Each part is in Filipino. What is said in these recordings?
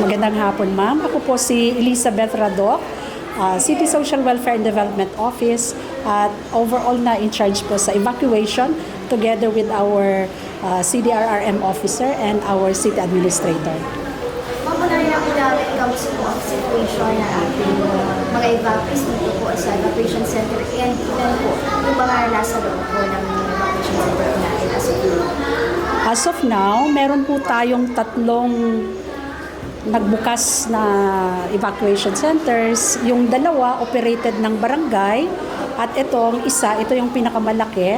Magandang hapon, ma'am. Ako po si Elizabeth Radok, uh, City Social Welfare and Development Office at overall na in charge po sa evacuation together with our uh, CDRRM officer and our city administrator. Mamunay na po namin kamusta po ang situation ng ating mga evacuees dito po sa evacuation center and then po yung mga nasa loob po ng evacuation center natin as of now. As of now, meron po tayong tatlong nagbukas na evacuation centers. Yung dalawa operated ng barangay at itong isa, ito yung pinakamalaki.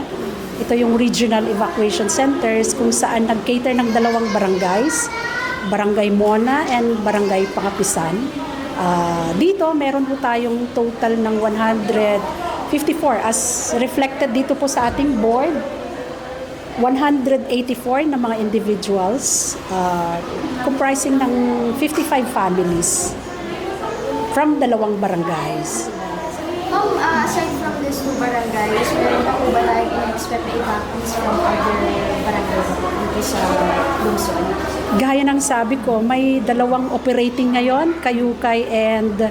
Ito yung regional evacuation centers kung saan nag-cater ng dalawang barangays, Barangay Mona and Barangay Pangapisan. Ah, dito meron po tayong total ng 154 as reflected dito po sa ating board 184 na mga individuals uh, comprising ng 55 families from dalawang barangays. Ma'am, ah, aside from these two barangays, meron na po ba tayo in-expect na evacuees from other barangays dito sa Luzon? Gaya ng sabi ko, may dalawang operating ngayon, Kayukay and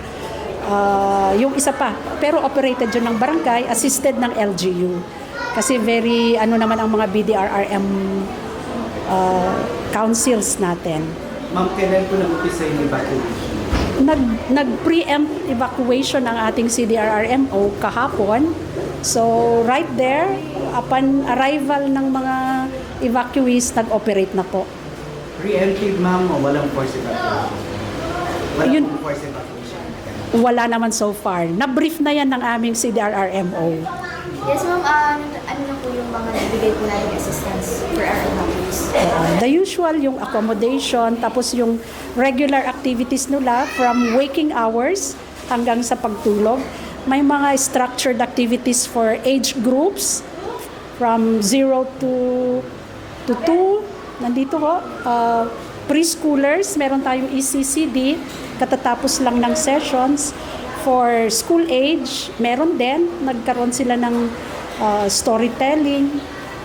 uh, yung isa pa. Pero operated yun ng barangay, assisted ng LGU. Kasi very, ano naman ang mga BDRRM uh, councils natin. Ma'am, kailan po nag-umpisa yung evacuation? nag nag-preempt evacuation ang ating CDRRMO kahapon. So right there, upon arrival ng mga evacuees, nag-operate na po. Preemptive, ma'am, o walang force evacuation? Walang Yun- force evacuation. Wala naman so far. Na-brief na yan ng aming CDRRMO. Yes, ma'am, ah, ano, na po yung mga nabigay po natin assistance for our evacuees? Uh, the usual, yung accommodation, tapos yung regular activities nila from waking hours hanggang sa pagtulog. May mga structured activities for age groups from 0 to to 2. Nandito ho, uh, preschoolers, meron tayong ECCD, katatapos lang ng sessions. For school age, meron din, nagkaroon sila ng uh, storytelling,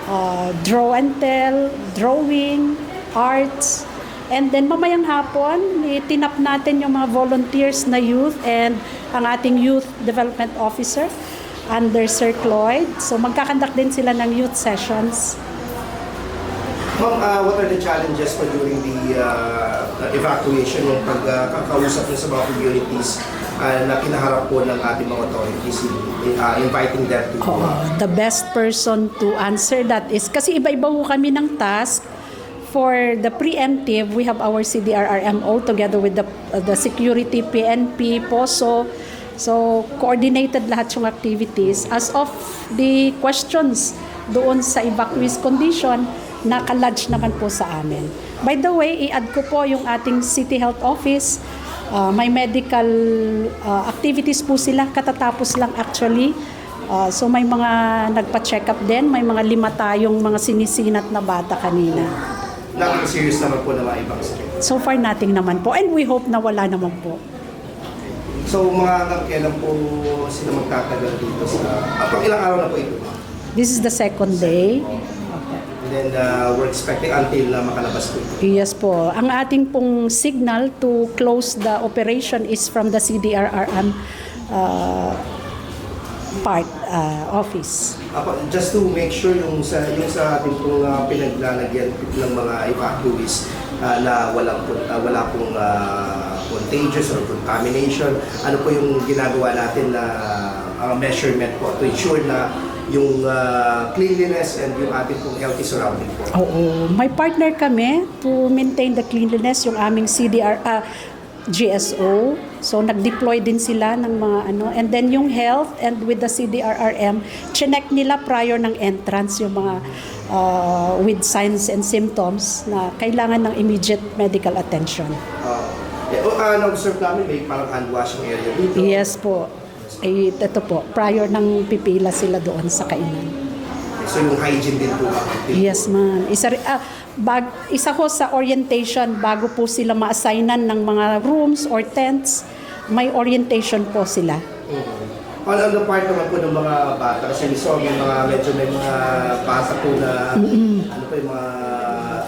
uh, draw and tell, drawing, arts. And then mamayang hapon, itinap natin yung mga volunteers na youth and ang ating youth development officer under Sir Cloyd. So magkakandak din sila ng youth sessions. Ma'am, uh, what are the challenges po during the uh, evacuation yung pagkakausap niyo sa mga communities uh, na kinaharap po ng ating mga authorities, uh, inviting them to Oo, the best person to answer that is kasi iba-iba kami ng task. For the preemptive, we have our CDRRMO together with the uh, the security PNP, POSO. So coordinated lahat yung activities. As of the questions doon sa evacuees condition, naka-lodge naman po sa amin. By the way, i-add ko po yung ating City Health Office. Uh, may medical uh, activities po sila, katatapos lang actually. Uh, so may mga nagpa-check up din, may mga lima tayong mga sinisinat na bata kanina. Nothing serious naman po na mga ibang sakit. So far nating naman po and we hope na wala naman po. So mga kailan po sila magtatagal dito sa... Pang ilang araw na po ito? This is the second day. And uh, we're expecting until na makalabas po ito. Yes po. Ang ating pong signal to close the operation is from the CDRRM uh, part uh, office. Apo, just to make sure yung sa yung sa ating pong uh, pinaglalagyan ng mga evacuees uh, na walang uh, wala pong uh, contagious or contamination, ano po yung ginagawa natin na uh, measurement po to ensure na yung uh, cleanliness and yung ating pong healthy surrounding po. Oo. May partner kami to maintain the cleanliness yung aming CDR ah, GSO. So nag-deploy din sila ng mga ano and then yung health and with the CDRRM, chinek nila prior ng entrance yung mga ah, with signs and symptoms na kailangan ng immediate medical attention. Uh, yeah, oh, uh, na-observe namin may parang hand washing area dito. Yes po. Eh, ito po, prior ng pipila sila doon sa kainan. So yung hygiene din po. Yes, ma'am. Isa, ri- ah, bag, isa ko sa orientation bago po sila ma-assignan ng mga rooms or tents, may orientation po sila. Mm. On, on the part naman po ng mga bata, kasi we saw may mga medyo may mga bata po na ano po yung mga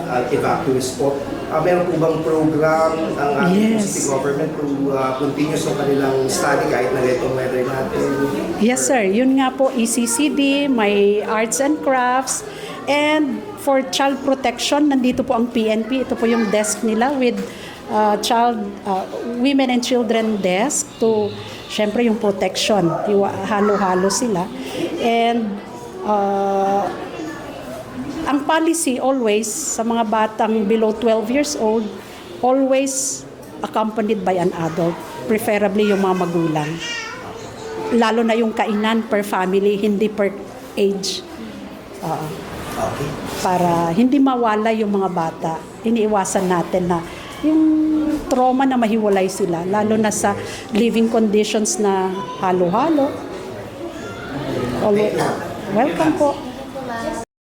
uh, evacuees po ah, meron po bang program ang ating Yes. city government to ah, continuous yung kanilang study kahit na ganitong weather natin? Yes sir, yun nga po ECCD, may arts and crafts, and for child protection, nandito po ang PNP, ito po yung desk nila with uh, child, uh, women and children desk to, syempre yung protection, halo-halo sila. And uh, ang policy always sa mga batang below 12 years old, always accompanied by an adult, preferably yung mga magulang lalo na yung kainan per family, hindi per age. Oo. Okay. para hindi mawala yung mga bata. Iniiwasan natin na yung trauma na mahiwalay sila, lalo na sa living conditions na halo-halo. Welcome po.